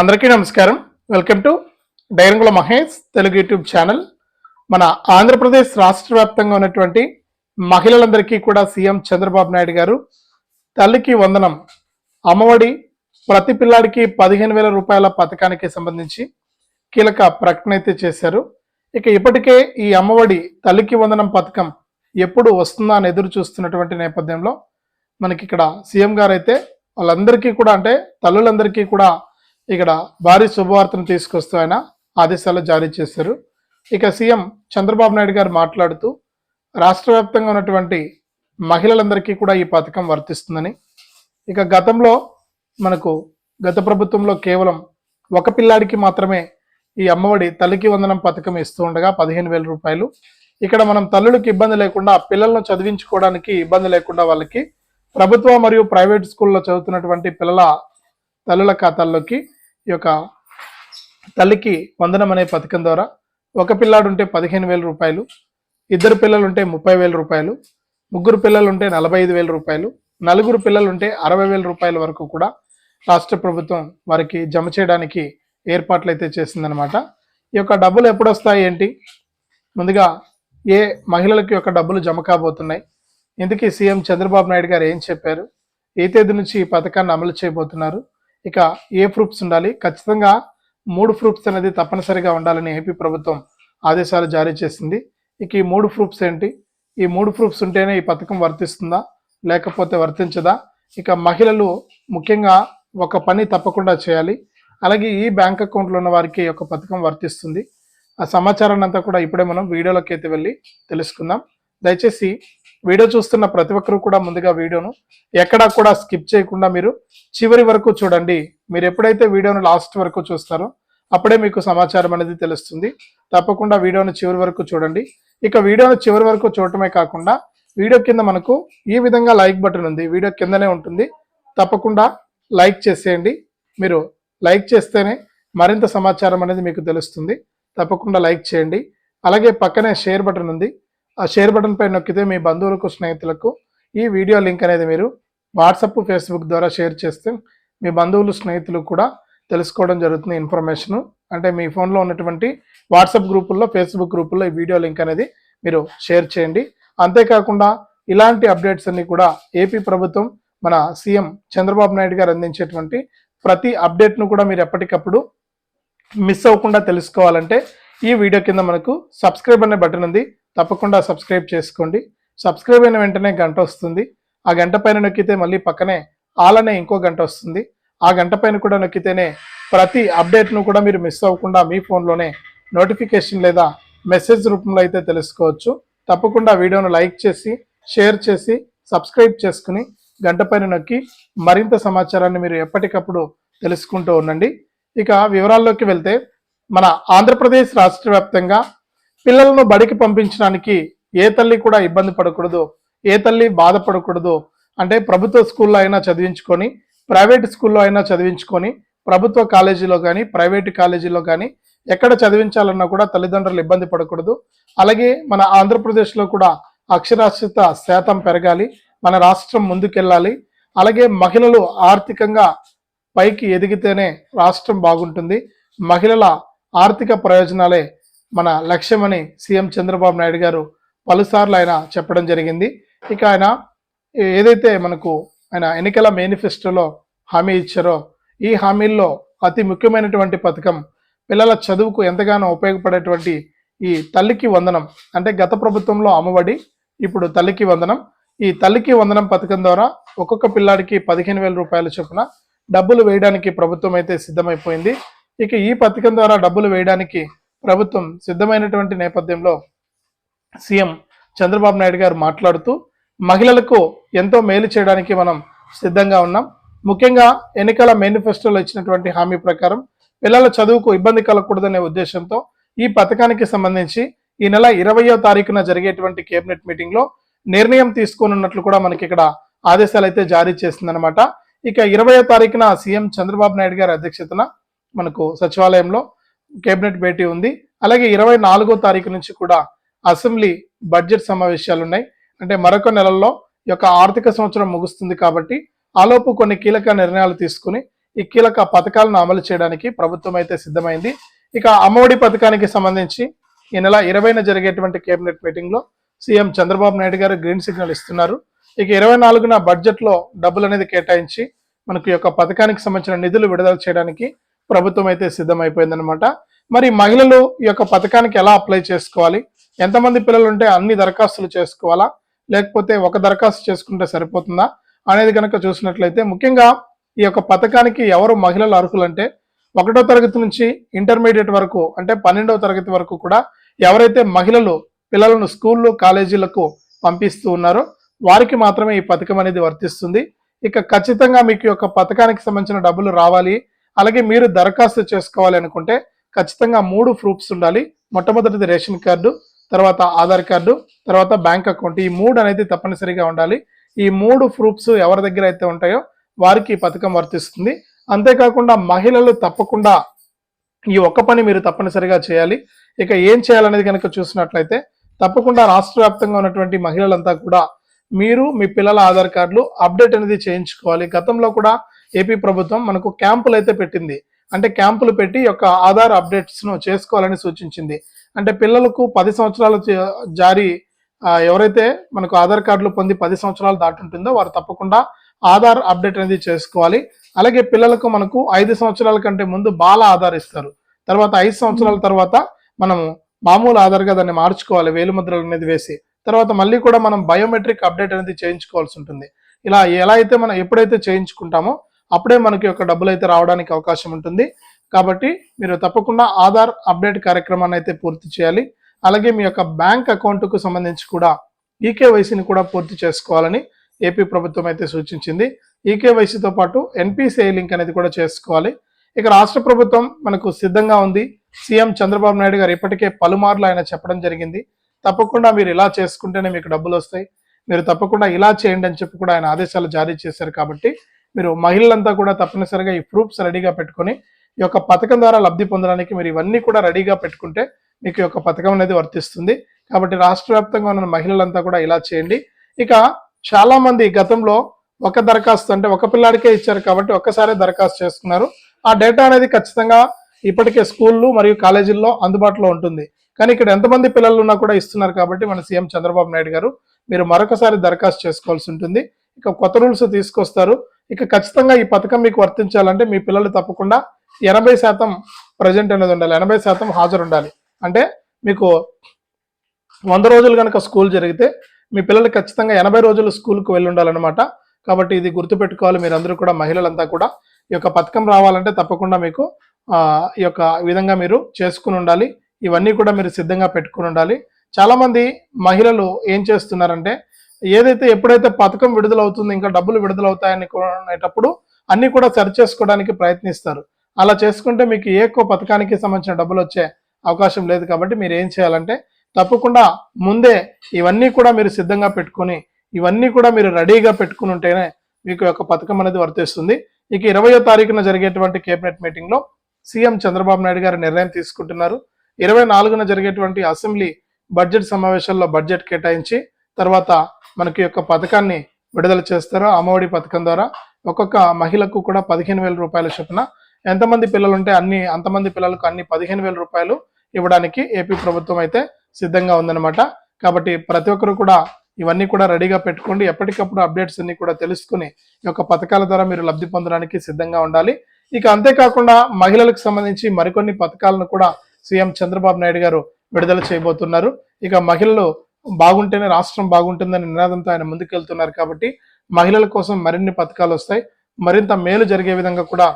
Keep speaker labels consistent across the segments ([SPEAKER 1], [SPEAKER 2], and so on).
[SPEAKER 1] అందరికీ నమస్కారం. Welcome to డైరంగుల మహేష్ తెలుగు యూట్యూబ్ ఛానల్. మన ఆంధ్రప్రదేశ్ రాష్ట్ర వ్యాప్తంగా ఉన్నటువంటి మహిళలందరికీ కూడా సీఎం చంద్రబాబు నాయుడు గారు తల్లికి వందనం అమ్మఒడి ప్రతి పిల్లాడికి పదిహేను వేల రూపాయల పథకానికి సంబంధించి కీలక ప్రకటన అయితే చేశారు. ఇక ఇప్పటికే ఈ అమ్మఒడి తల్లికి వందనం పథకం ఎప్పుడు వస్తుందా అని ఎదురు చూస్తున్నటువంటి నేపథ్యంలో మనకి ఇక్కడ సీఎం గారు అయితే వాళ్ళందరికీ కూడా అంటే తల్లులందరికీ కూడా ఇక్కడ భారీ శుభవార్తను తీసుకొస్తూ ఆయన ఆదేశాలు జారీ చేశారు. ఇక సీఎం చంద్రబాబు నాయుడు గారు మాట్లాడుతూ రాష్ట్ర వ్యాప్తంగా ఉన్నటువంటి మహిళలందరికీ కూడా ఈ పథకం వర్తిస్తుందని. ఇక గతంలో మనకు గత ప్రభుత్వంలో కేవలం ఒక పిల్లాడికి మాత్రమే ఈ అమ్మఒడి తల్లికి వందనం పథకం ఇస్తూ ఉండగా పదిహేను వేల రూపాయలు. ఇక్కడ మనం తల్లులకు ఇబ్బంది లేకుండా పిల్లలను చదివించుకోవడానికి ఇబ్బంది లేకుండా వాళ్ళకి ప్రభుత్వ మరియు ప్రైవేట్ స్కూల్లో చదువుతున్నటువంటి పిల్లల తల్లుల ఖాతాల్లోకి ఈ యొక్క తల్లికి వందనం అనే పథకం ద్వారా ఒక పిల్లాడు ఉంటే పదిహేను వేల రూపాయలు ఇద్దరు పిల్లలు ఉంటే ముప్పై వేల రూపాయలు ముగ్గురు పిల్లలు ఉంటే నలభై ఐదు వేల రూపాయలు నలుగురు పిల్లలు ఉంటే అరవై వేల రూపాయల వరకు కూడా రాష్ట్ర ప్రభుత్వం వారికి జమ చేయడానికి ఏర్పాట్లు అయితే చేసిందనమాట ఈ యొక్క డబ్బులు ఎప్పుడు వస్తాయి ఏంటి? ముందుగా ఏ మహిళలకి యొక్క డబ్బులు జమ కాబోతున్నాయి? ఇందుకే సీఎం చంద్రబాబు నాయుడు గారు ఏం చెప్పారు? ఏ తేదీ నుంచి ఈ పథకాన్ని అమలు చేయబోతున్నారు. ఇక ఏ ప్రూఫ్స్ ఉండాలి? ఖచ్చితంగా మూడు ప్రూఫ్స్ అనేది తప్పనిసరిగా ఉండాలని ఏపీ ప్రభుత్వం ఆదేశాలు జారీ చేసింది. ఇక ఈ మూడు ప్రూఫ్స్ ఏంటి? ఈ మూడు ప్రూఫ్స్ ఉంటేనే ఈ పథకం వర్తిస్తుందా? లేకపోతే వర్తించదా? ఇక మహిళలు ముఖ్యంగా ఒక పని తప్పకుండా చేయాలి. అలాగే ఈ బ్యాంక్ అకౌంట్లో ఉన్న వారికి ఒక పథకం వర్తిస్తుంది. ఆ సమాచారాన్ని అంతా కూడా ఇప్పుడే మనం వీడియోలోకి అయితే వెళ్ళి తెలుసుకుందాం. దయచేసి వీడియో చూస్తున్న ప్రతి ఒక్కరు కూడా ముందుగా వీడియోను ఎక్కడా కూడా స్కిప్ చేయకుండా మీరు చివరి వరకు చూడండి. మీరు ఎప్పుడైతే వీడియోను లాస్ట్ వరకు చూస్తారో అప్పుడే మీకు సమాచారం అనేది తెలుస్తుంది. తప్పకుండా వీడియోను చివరి వరకు చూడండి. ఇక వీడియోను చివరి వరకు చూడటమే కాకుండా వీడియో కింద మనకు ఈ విధంగా లైక్ బటన్ ఉంది. వీడియో కిందనే ఉంటుంది. తప్పకుండా లైక్ చేసేయండి. మీరు లైక్ చేస్తేనే మరింత సమాచారం అనేది మీకు తెలుస్తుంది. తప్పకుండా లైక్ చేయండి. అలాగే పక్కనే షేర్ బటన్ ఉంది. ఆ షేర్ బటన్ పై నొక్కితే మీ బంధువులకు స్నేహితులకు ఈ వీడియో లింక్ అనేది మీరు వాట్సప్ ఫేస్బుక్ ద్వారా షేర్ చేస్తే మీ బంధువులు స్నేహితులు కూడా తెలుసుకోవడం జరుగుతుంది ఇన్ఫర్మేషన్. అంటే మీ ఫోన్లో ఉన్నటువంటి వాట్సాప్ గ్రూపుల్లో ఫేస్బుక్ గ్రూపుల్లో ఈ వీడియో లింక్ అనేది మీరు షేర్ చేయండి. అంతేకాకుండా ఇలాంటి అప్డేట్స్ అన్ని కూడా ఏపీ ప్రభుత్వం మన సీఎం చంద్రబాబు నాయుడు గారు అందించేటువంటి ప్రతి అప్డేట్ను కూడా మీరు ఎప్పటికప్పుడు మిస్ అవ్వకుండా తెలుసుకోవాలంటే ఈ వీడియో కింద మనకు సబ్స్క్రైబ్ అనే బటన్ ఉంది. తప్పకుండా సబ్స్క్రైబ్ చేసుకోండి. సబ్స్క్రైబ్ అయిన వెంటనే గంట వస్తుంది. ఆ గంట పైన నొక్కితే మళ్ళీ పక్కనే ఆల్ అనే ఇంకో గంట వస్తుంది. ఆ గంట పైన కూడా నొక్కితేనే ప్రతి అప్డేట్ను కూడా మీరు మిస్ అవ్వకుండా మీ ఫోన్లోనే నోటిఫికేషన్ లేదా మెసేజ్ రూపంలో అయితే తెలుసుకోవచ్చు. తప్పకుండా వీడియోను లైక్ చేసి షేర్ చేసి సబ్స్క్రైబ్ చేసుకుని గంట పైన నొక్కి మరింత సమాచారాన్ని మీరు ఎప్పటికప్పుడు తెలుసుకుంటూ ఉండండి. ఇక వివరాల్లోకి వెళ్తే మన ఆంధ్రప్రదేశ్ రాష్ట్ర వ్యాప్తంగా పిల్లలను బడికి పంపించడానికి ఏ తల్లి కూడా ఇబ్బంది పడకూడదు ఏ తల్లి బాధపడకూడదు అంటే ప్రభుత్వ స్కూల్లో అయినా చదివించుకొని ప్రైవేట్ స్కూల్లో అయినా చదివించుకొని ప్రభుత్వ కాలేజీలో కానీ ప్రైవేట్ కాలేజీలో కానీ ఎక్కడ చదివించాలన్నా కూడా తల్లిదండ్రులు ఇబ్బంది పడకూడదు. అలాగే మన ఆంధ్రప్రదేశ్లో కూడా అక్షరాస్యత శాతం పెరగాలి మన రాష్ట్రం ముందుకెళ్ళాలి. అలాగే మహిళలు ఆర్థికంగా పైకి ఎదిగితేనే రాష్ట్రం బాగుంటుంది. మహిళల ఆర్థిక ప్రయోజనాలే మన లక్ష్యమని సీఎం చంద్రబాబు నాయుడు గారు పలుసార్లు ఆయన చెప్పడం జరిగింది. ఇక ఆయన ఏదైతే మనకు ఆయన ఎన్నికల మేనిఫెస్టోలో హామీ ఇచ్చారో ఈ హామీల్లో అతి ముఖ్యమైనటువంటి పథకం పిల్లల చదువుకు ఎంతగానో ఉపయోగపడేటువంటి ఈ తల్లికి వందనం అంటే గత ప్రభుత్వంలో అమ్మబడి ఇప్పుడు తల్లికి వందనం. ఈ తల్లికి వందనం పథకం ద్వారా ఒక్కొక్క పిల్లాడికి పదిహేను వేల రూపాయల చొప్పున డబ్బులు వేయడానికి ప్రభుత్వం అయితే సిద్ధమైపోయింది. ఇక ఈ పథకం ద్వారా డబ్బులు వేయడానికి ప్రభుత్వం సిద్ధమైనటువంటి నేపథ్యంలో సీఎం చంద్రబాబు నాయుడు గారు మాట్లాడుతూ మహిళలకు ఎంతో మేలు చేయడానికి మనం సిద్ధంగా ఉన్నాం. ముఖ్యంగా ఎన్నికల మేనిఫెస్టోలో ఇచ్చినటువంటి హామీ ప్రకారం పిల్లల చదువుకు ఇబ్బంది కలగకూడదనే ఉద్దేశంతో ఈ పథకానికి సంబంధించి ఈ నెల ఇరవయో తారీఖున జరిగేటువంటి కేబినెట్ మీటింగ్లో నిర్ణయం తీసుకోనున్నట్లు కూడా మనకి ఇక్కడ ఆదేశాలు అయితే జారీ చేసిందనమాట ఇక ఇరవయో తారీఖున సీఎం చంద్రబాబు నాయుడు గారి అధ్యక్షతన మనకు సచివాలయంలో కేబినెట్ భేటీ ఉంది. అలాగే ఇరవై నాలుగో తారీఖు నుంచి కూడా అసెంబ్లీ బడ్జెట్ సమావేశాలు ఉన్నాయి అంటే మరొక నెలల్లో యొక్క ఆర్థిక సంవత్సరం ముగుస్తుంది కాబట్టి ఆలోపు కొన్ని కీలక నిర్ణయాలు తీసుకుని ఈ కీలక పథకాలను అమలు చేయడానికి ప్రభుత్వం అయితే సిద్ధమైంది. ఇక అమ్మఒడి పథకానికి సంబంధించి ఈ నెల ఇరవైన జరిగేటువంటి కేబినెట్ మీటింగ్లో సీఎం చంద్రబాబు నాయుడు గారు గ్రీన్ సిగ్నల్ ఇస్తున్నారు. ఇక ఇరవై నాలుగున బడ్జెట్లో డబ్బులు అనేది కేటాయించి మనకు యొక్క పథకానికి సంబంధించిన నిధులు విడుదల చేయడానికి ప్రభుత్వం అయితే సిద్ధమైపోయిందనమాట మరి మహిళలు ఈ యొక్క పథకానికి ఎలా అప్లై చేసుకోవాలి? ఎంతమంది పిల్లలు ఉంటే అన్ని దరఖాస్తులు చేసుకోవాలా? లేకపోతే ఒక దరఖాస్తు చేసుకుంటే సరిపోతుందా? అనేది కనుక చూసినట్లయితే ముఖ్యంగా ఈ యొక్క పథకానికి ఎవరు మహిళలు అర్హులంటే ఒకటో తరగతి నుంచి ఇంటర్మీడియట్ వరకు అంటే పన్నెండవ తరగతి వరకు కూడా ఎవరైతే మహిళలు పిల్లలను స్కూళ్ళు కాలేజీలకు పంపిస్తూ ఉన్నారో వారికి మాత్రమే ఈ పథకం అనేది వర్తిస్తుంది. ఇక ఖచ్చితంగా మీకు ఈ యొక్క పథకానికి సంబంధించిన డబ్బులు రావాలి. అలాగే మీరు దరఖాస్తు చేసుకోవాలి అనుకుంటే ఖచ్చితంగా మూడు ప్రూఫ్స్ ఉండాలి. మొట్టమొదటిది రేషన్ కార్డు తర్వాత ఆధార్ కార్డు తర్వాత బ్యాంక్ అకౌంట్. ఈ మూడు అనేది తప్పనిసరిగా ఉండాలి. ఈ మూడు ప్రూఫ్స్ ఎవరి దగ్గర అయితే ఉంటాయో వారికి ఈ పథకం వర్తిస్తుంది. అంతేకాకుండా మహిళలు తప్పకుండా ఈ ఒక్క పని మీరు తప్పనిసరిగా చేయాలి. ఇక ఏం చేయాలనేది కనుక చూసినట్లయితే తప్పకుండా రాష్ట్ర వ్యాప్తంగా ఉన్నటువంటి మహిళలంతా కూడా మీరు మీ పిల్లల ఆధార్ కార్డులు అప్డేట్ అనేది చేయించుకోవాలి. గతంలో కూడా ఏపీ ప్రభుత్వం మనకు క్యాంపులు అయితే పెట్టింది. అంటే క్యాంపులు పెట్టి యొక్క ఆధార్ అప్డేట్స్ను చేసుకోవాలని సూచించింది. అంటే పిల్లలకు పది సంవత్సరాలు జారీ ఎవరైతే మనకు ఆధార్ కార్డులు పొంది పది సంవత్సరాలు దాటుంటుందో వారు తప్పకుండా ఆధార్ అప్డేట్ అనేది చేసుకోవాలి. అలాగే పిల్లలకు మనకు ఐదు సంవత్సరాల కంటే ముందు బాల ఆధార్ ఇస్తారు. తర్వాత ఐదు సంవత్సరాల తర్వాత మనము మామూలు ఆధార్గా దాన్ని మార్చుకోవాలి వేలుముద్రలు అనేది వేసి. తర్వాత మళ్ళీ కూడా మనం బయోమెట్రిక్ అప్డేట్ అనేది చేయించుకోవాల్సి ఉంటుంది. ఇలా ఎలా అయితే మనం ఎప్పుడైతే చేయించుకుంటామో అప్పుడే మనకి యొక్క డబ్బులు అయితే రావడానికి అవకాశం ఉంటుంది. కాబట్టి మీరు తప్పకుండా ఆధార్ అప్డేట్ కార్యక్రమాన్ని అయితే పూర్తి చేయాలి. అలాగే మీ యొక్క బ్యాంక్ అకౌంట్కు సంబంధించి కూడా ఈకేవైసీని కూడా పూర్తి చేసుకోవాలని ఏపీ ప్రభుత్వం అయితే సూచించింది. ఈకేవైసీతో పాటు ఎన్పిసిఐ లింక్ అనేది కూడా చేసుకోవాలి. ఇక రాష్ట్ర ప్రభుత్వం మనకు సిద్ధంగా ఉంది. సీఎం చంద్రబాబు నాయుడు గారు ఇప్పటికే పలుమార్లు ఆయన చెప్పడం జరిగింది. తప్పకుండా మీరు ఇలా చేసుకుంటేనే మీకు డబ్బులు వస్తాయి. మీరు తప్పకుండా ఇలా చేయండి అని చెప్పి కూడా ఆయన ఆదేశాలు జారీ చేశారు కాబట్టి మీరు మహిళలంతా కూడా తప్పనిసరిగా ఈ ప్రూఫ్స్ రెడీగా పెట్టుకొని ఈ యొక్క పథకం ద్వారా లబ్ధి పొందడానికి మీరు ఇవన్నీ కూడా రెడీగా పెట్టుకుంటే మీకు యొక్క పథకం అనేది వర్తిస్తుంది. కాబట్టి రాష్ట్ర వ్యాప్తంగా ఉన్న మహిళలంతా కూడా ఇలా చేయండి. ఇక చాలా మంది గతంలో ఒక దరఖాస్తు అంటే ఒక పిల్లాడికే ఇచ్చారు కాబట్టి ఒక్కసారే దరఖాస్తు చేసుకున్నారు. ఆ డేటా అనేది ఖచ్చితంగా ఇప్పటికే స్కూళ్ళు మరియు కాలేజీల్లో అందుబాటులో ఉంటుంది. కానీ ఇక్కడ ఎంతమంది పిల్లలు ఉన్నా కూడా ఇస్తున్నారు కాబట్టి మన సీఎం చంద్రబాబు నాయుడు గారు మీరు మరొకసారి దరఖాస్తు చేసుకోవాల్సి ఉంటుంది. ఇక కొత్త రూల్స్ తీసుకొస్తారు. ఇక ఖచ్చితంగా ఈ పథకం మీకు వర్తించాలంటే మీ పిల్లలు తప్పకుండా ఎనభై శాతం ప్రజెంట్ అనేది ఉండాలి. ఎనభై శాతం హాజరు ఉండాలి. అంటే మీకు వంద రోజులు కనుక స్కూల్ జరిగితే మీ పిల్లలు ఖచ్చితంగా ఎనభై రోజులు స్కూల్కి వెళ్ళి ఉండాలన్నమాట. కాబట్టి ఇది గుర్తుపెట్టుకోవాలి. మీరందరూ కూడా మహిళలంతా కూడా ఈ యొక్క పథకం రావాలంటే తప్పకుండా మీకు ఈ యొక్క విధంగా మీరు చేసుకుని ఉండాలి. ఇవన్నీ కూడా మీరు సిద్ధంగా పెట్టుకుని ఉండాలి. చాలామంది మహిళలు ఏం చేస్తున్నారంటే ఏదైతే ఎప్పుడైతే పథకం విడుదలవుతుందో ఇంకా డబ్బులు విడుదలవుతాయని అనేటప్పుడు అన్ని కూడా సరి చేసుకోవడానికి ప్రయత్నిస్తారు. అలా చేసుకుంటే మీకు ఏ ఒక్క పథకానికి సంబంధించిన డబ్బులు వచ్చే అవకాశం లేదు కాబట్టి మీరు ఏం చేయాలంటే తప్పకుండా ముందే ఇవన్నీ కూడా మీరు సిద్ధంగా పెట్టుకొని ఇవన్నీ కూడా మీరు రెడీగా పెట్టుకుని ఉంటేనే మీకు యొక్క పథకం అనేది వర్తిస్తుంది. ఇక ఇరవయో తారీఖున జరిగేటువంటి కేబినెట్ మీటింగ్లో సీఎం చంద్రబాబు నాయుడు గారు నిర్ణయం తీసుకుంటున్నారు. ఇరవై నాలుగున జరిగేటువంటి అసెంబ్లీ బడ్జెట్ సమావేశాల్లో బడ్జెట్ కేటాయించి తర్వాత మనకి యొక్క పథకాన్ని విడుదల చేస్తారు అమ్మఒడి పథకం ద్వారా ఒక్కొక్క మహిళకు కూడా పదిహేను వేల రూపాయల చొప్పున. ఎంతమంది పిల్లలు ఉంటే అన్ని అంతమంది పిల్లలకు అన్ని పదిహేను వేల రూపాయలు ఇవ్వడానికి ఏపీ ప్రభుత్వం అయితే సిద్ధంగా ఉందన్నమాట. కాబట్టి ప్రతి ఒక్కరు కూడా ఇవన్నీ కూడా రెడీగా పెట్టుకోండి. ఎప్పటికప్పుడు అప్డేట్స్ అన్ని కూడా తెలుసుకుని ఈ యొక్క పథకాల ద్వారా మీరు లబ్ధి పొందడానికి సిద్ధంగా ఉండాలి. ఇక అంతేకాకుండా మహిళలకు సంబంధించి మరికొన్ని పథకాలను కూడా సీఎం చంద్రబాబు నాయుడు గారు విడుదల చేయబోతున్నారు. ఇక మహిళలు బాగుంటేనే రాష్ట్రం బాగుంటుందని నినాదంతో ఆయన ముందుకెళ్తున్నారు కాబట్టి మహిళల కోసం మరిన్ని పథకాలు వస్తాయి. మరింత మేలు జరిగే విధంగా కూడా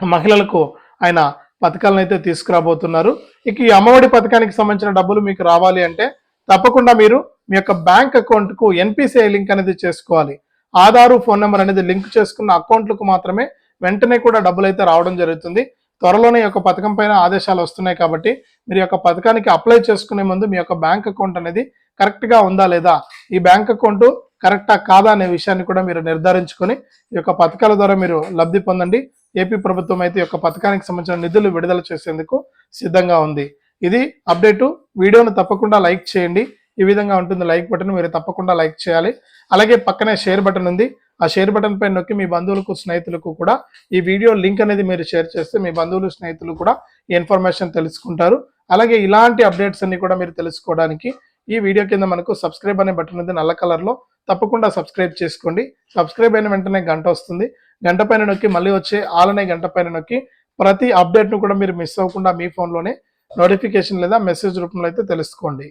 [SPEAKER 1] మహిళలకు ఆయన పథకాలను అయితే తీసుకురాబోతున్నారు. ఇక ఈ అమ్మఒడి పథకానికి సంబంధించిన డబ్బులు మీకు రావాలి అంటే తప్పకుండా మీరు మీ యొక్క బ్యాంక్ అకౌంట్కు ఎన్పిసిఐ లింక్ అనేది చేసుకోవాలి. ఆధారు ఫోన్ నెంబర్ అనేది లింక్ చేసుకున్న అకౌంట్లకు మాత్రమే వెంటనే కూడా డబ్బులు అయితే రావడం జరుగుతుంది. త్వరలోనే ఈ యొక్క పథకం పైన ఆదేశాలు వస్తున్నాయి కాబట్టి మీరు యొక్క పథకానికి అప్లై చేసుకునే ముందు మీ యొక్క బ్యాంక్ అకౌంట్ అనేది కరెక్ట్గా ఉందా లేదా? ఈ బ్యాంక్ అకౌంట్ కరెక్టా కాదా అనే విషయాన్ని కూడా మీరు నిర్ధారించుకొని ఈ యొక్క పథకాల ద్వారా మీరు లబ్ధి పొందండి. ఏపీ ప్రభుత్వం అయితే ఈ యొక్క పథకానికి సంబంధించిన నిధులు విడుదల చేసేందుకు సిద్ధంగా ఉంది. ఇది అప్డేటు. వీడియోను తప్పకుండా లైక్ చేయండి. ఈ విధంగా ఉంటుంది లైక్ బటన్ మీరు తప్పకుండా లైక్ చేయాలి. అలాగే పక్కనే షేర్ బటన్ ఉంది. ఆ షేర్ బటన్ పైన నొక్కి మీ బంధువులకు స్నేహితులకు కూడా ఈ వీడియో లింక్ అనేది మీరు షేర్ చేస్తే మీ బంధువులు స్నేహితులు కూడా ఈ ఇన్ఫర్మేషన్ తెలుసుకుంటారు. అలాగే ఇలాంటి అప్డేట్స్ అన్ని కూడా మీరు తెలుసుకోవడానికి ఈ వీడియో కింద మనకు సబ్స్క్రైబ్ అనే బటన్ ఉంది నల్ల కలర్లో. తప్పకుండా సబ్స్క్రైబ్ చేసుకోండి. సబ్స్క్రైబ్ అయిన వెంటనే గంట వస్తుంది. గంట పైన నొక్కి మళ్ళీ వచ్చే ఆల్ అనే గంట పైన నొక్కి ప్రతి అప్డేట్ను కూడా మీరు మిస్ అవ్వకుండా మీ ఫోన్లోనే నోటిఫికేషన్ లేదా మెసేజ్ రూపంలో అయితే తెలుసుకోండి.